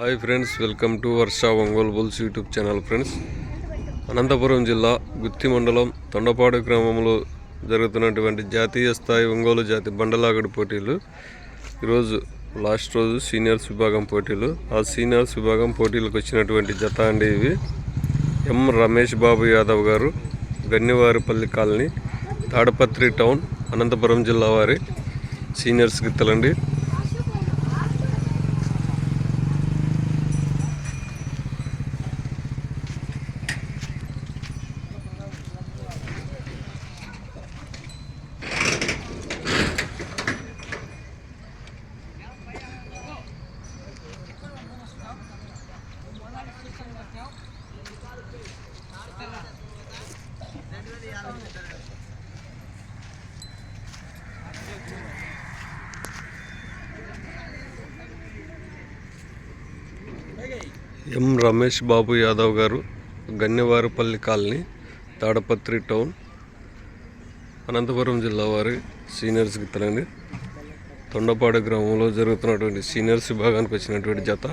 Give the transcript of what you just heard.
Hi friends welcome to Varsha Ongole bulls YouTube channel friends. Anantapur జిల్లా గుత్తి మండలం తొండపాడు గ్రామంలో జరుగుతున్నటువంటి జాతీయ స్థాయి ఒంగోలు జాతి బండలాగడి పోటీలు. ఈరోజు లాస్ట్ రోజు సీనియర్స్ విభాగం పోటీలు. ఆ సీనియర్స్ విభాగం పోటీలకు వచ్చినటువంటి జత అండి ఇవి. ఎం రమేష్ బాబు యాదవ్ గారు గన్నివారిపల్లి కాలనీ తాడపత్రి టౌన్ అనంతపురం జిల్లా వారి సీనియర్స్ గిత్తలండి. ఎం రమేష్ బాబు యాదవ్ గారు గన్నివారుపల్లి కాలనీ తాడపత్రి టౌన్ అనంతపురం జిల్లా వారి సీనియర్స్ గిత్తలని తొండపాడు గ్రామంలో జరుగుతున్నటువంటి సీనియర్స్ విభాగానికి వచ్చినటువంటి జత.